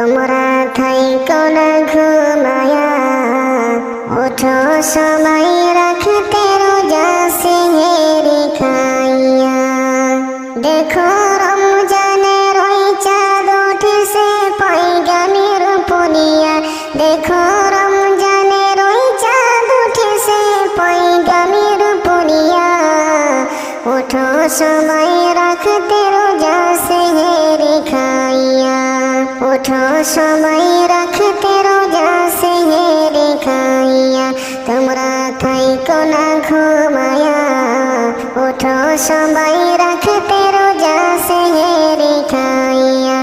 তোমরা থাইকো না ঘুমায়া। ওঠো সময় রাখতে রোজা সেহেরি খাইয়া। দেখো রমজানের ওই চাঁদ উঠেছে পৈগামের পনিয়া। দেখো রমজানের ওই চাঁদ উঠেছে পৈগামের পনিয়া। ওঠো সময় ওঠো সময় রাখতে রোজা সেহেরি খাইয়া, তোমরা থাইকো না ঘুমায়া ওঠো সময় রাখতে রোজা সেহেরি খাইয়া,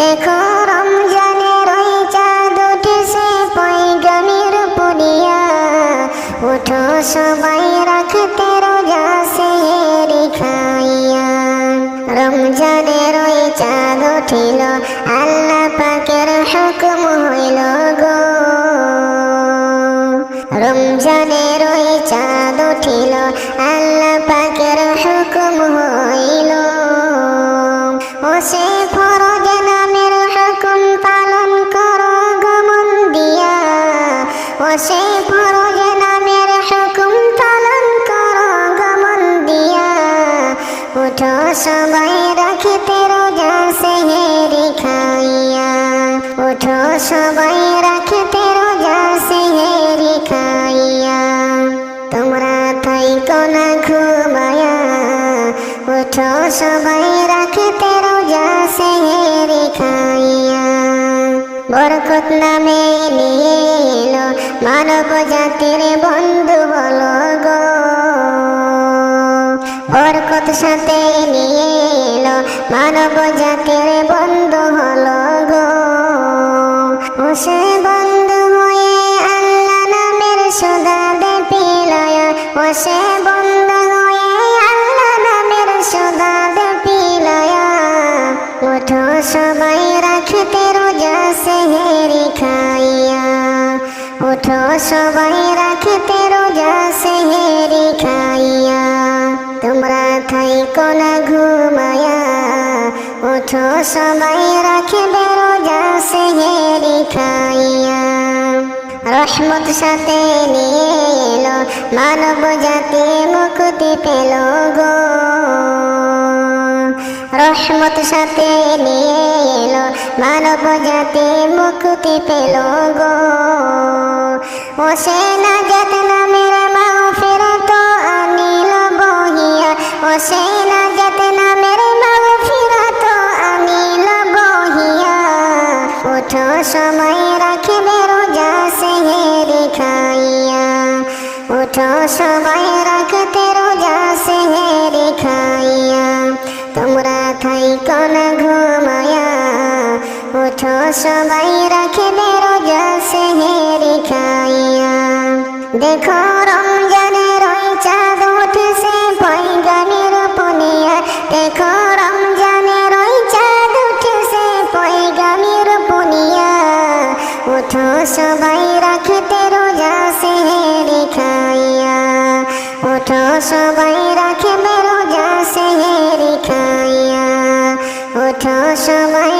দেখো রমজানের ওই চাঁদ উঠেছে পৈগামের পড়িয়া। ওঠো সবাই রাখতে রোজা সেহেরি খাইয়া রমজানের ওই চাঁদ উঠিল, আল্লাহ রমজানের ওই চাঁদ উঠিল, আল্লাহ পাকের হুকুম হইল। ও সে ফরজ নামের হুকুম পালন করো গমন দিয়া। ও সে ফরজ নামের হুকুম পালন করো গমন দিয়া। উঠো সবাই সবাই রাখিতে রোজা সেহেরি খাইয়া। বরকত নামে নিয়ে এলো মানব জাতির বন্ধু হলো গো। বরকত সাথে নিয়ে এলো মানব জাতির বন্ধু হলো গো। ও ওঠো সবাই রাখতে রোজা সেহেরি খাইয়া। তোমরা থাইকো না ঘুমায়া ওঠো সবাই রাখবে রোজা সেহেরি খাইয়া। রহমত সাথে নিয়ে এলো, মানব জাতি মুক্তি পেল গো। রহমত সাথে নিয়ে এলো, মানব জাতি মুক্তি পেল গো। ও সে না যাত নামের মাও ফেরত আনিল বহিয়া। ও সে না যাত নামের মাও ফেরত আনিল বহিয়া। ওঠো সময় রাখবে রোজা সেহেরি খাইয়া। ওঠো সময় রাখতে রোজা সেহেরি খাইয়া। তোমরা থাইকো না ঘুমায়া। ওঠো সবাই রাখবে রোজা সেহেরি খাইয়া। দেখো রমজানের ওই চাঁদ উঠেছে পৈগামের পনিয়া চাঁদ উঠেছে পৈগামের পনিয়া ওঠো সবাই রাখতে রোজা সেহেরি খাইয়া। ওঠো সবাই রাখবে রোজা সেহেরি খাইয়া। ওঠো সবাই